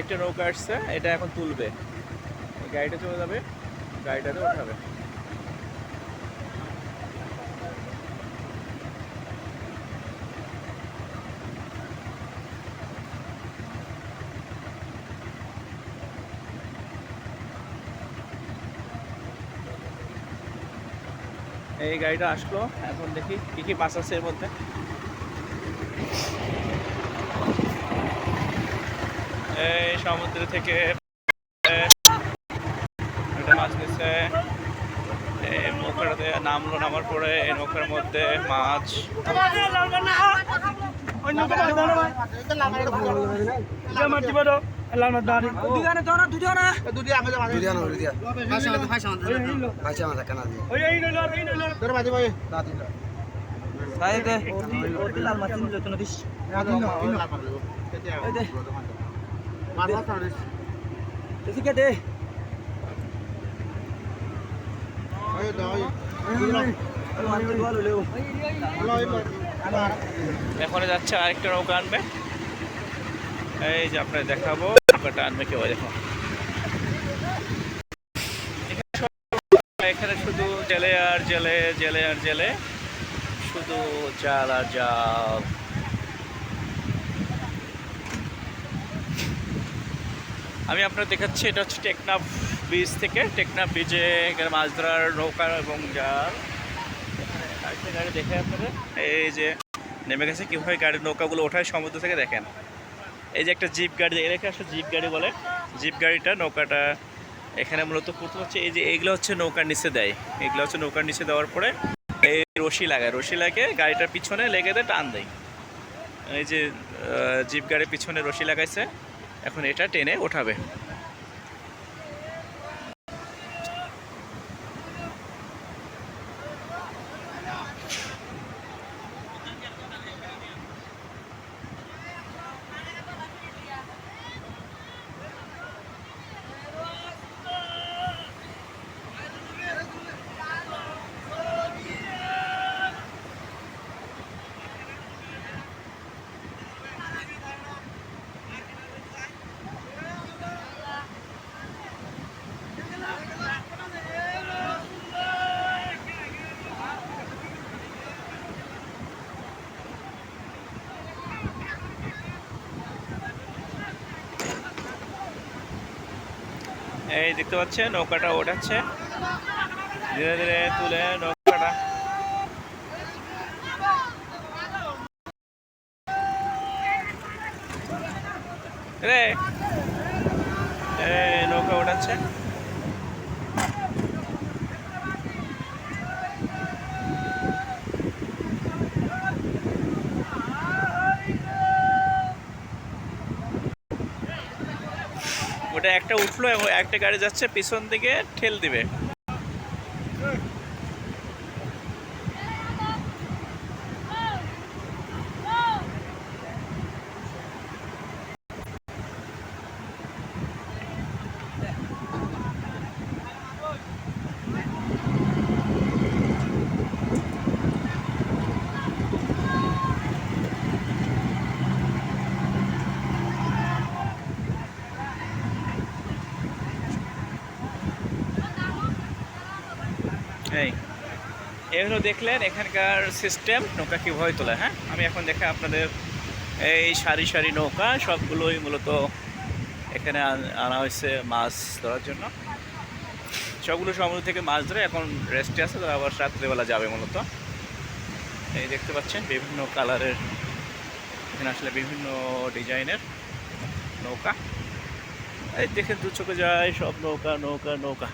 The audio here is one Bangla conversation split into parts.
একটা নৌকা আসছে, এটা এখন তুলবে। গাড়িটা চলে যাবে, গাড়িটাতে উঠাবে। এই গাড়িটা আসলো, এখন দেখি কি কি বাস আছে এর মধ্যে। এই সমুদ্র থেকে একটা মাছ নিচ্ছে এই নামলো নামার পরে এই নৌকার মধ্যে মাছ দুদিয়ানো দুদিয়া দিয়ে এখন যাচ্ছে আরেকটা নৌকা আনবে। এই যে আপনার দেখাবো নৌকাটা আনবে কেউ দেখো এখানে এখানে শুধু জেলে আর জেলে জেলে আর জেলে। শুধু জাল আর জাল। আমি আপনার দেখাচ্ছি, এটা হচ্ছে টেকনাফ ব্রিজ থেকে। টেকনাফ ব্রিজে এখানে মাছ ধরার নৌকা এবং জাল গাড়ি দেখে আপনাদের। এই যে নেমে গেছে, কীভাবে গাড়ির নৌকাগুলো ওঠায় সমুদ্র থেকে দেখেন। এই যে একটা জিপ গাড়ি এলাকা আসলে জিপ গাড়ি বলে। জিপ গাড়িটা, নৌকাটা এখানে মূলত প্রথম হচ্ছে এই যে এইগুলো হচ্ছে নৌকার নিচে দেয়। এগুলো হচ্ছে নৌকার নিচে দেওয়ার পরে এই রশি লাগায়। রশি লাগে গাড়িটার পিছনে লেগে দেয়, টান দেয়। এই যে জিপ গাড়ির পিছনে রশি লাগাইছে। এখন এটা টেনে ওঠাবে। এই দেখতে পাচ্ছে নৌকাটা ওঠাচ্ছে। ধীরে ধীরে তুলে নৌকাটা। রে নৌকা ওঠাচ্ছে। একটা উঠল এবং একটা গাড়ি যাচ্ছে পিছন দিকে ঠেল দিবে। এই এগুলো দেখলেন এখানকার সিস্টেম নৌকা কীভাবে তোলা হ্যাঁ? আমি এখন দেখে আপনাদের এই সারি সারি নৌকা, সবগুলোই মূলত এখানে আনা হয়েছে মাছ ধরার জন্য। সবগুলো সমুদ্র থেকে মাছ ধরে এখন রেস্টে আছে, তারা আবার রাত্রেবেলা যাবে মূলত। এই দেখতে পাচ্ছেন, বিভিন্ন কালারের, এখানে আসলে বিভিন্ন ডিজাইনের নৌকা। এই দেখে দু চোখে যায়, সব নৌকা নৌকা নৌকা।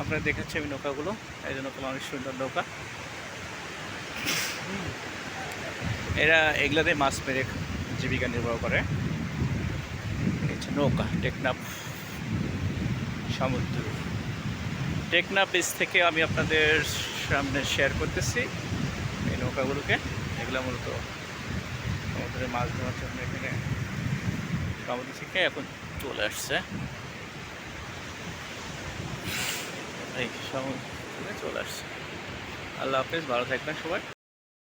আপনারা দেখাচ্ছি আমি নৌকাগুলো, এই যে নৌকা অনেক সুন্দর নৌকা। এরা এগুলাতে মাছ মেরে জীবিকা নির্বাহ করে। নৌকা, টেকনাফ সমুদ্র। টেকনাফ বীচ থেকে আমি আপনাদের সামনে শেয়ার করতেছি এই নৌকাগুলোকে। এগুলো মূলত সমুদ্রে মাছ ধরার জন্য এখানে সমুদ্র থেকে এখন চলে আসছে। এই সময় চলে আসছে। আল্লাহ হাফেজ ভালো থাকবেন সবাই।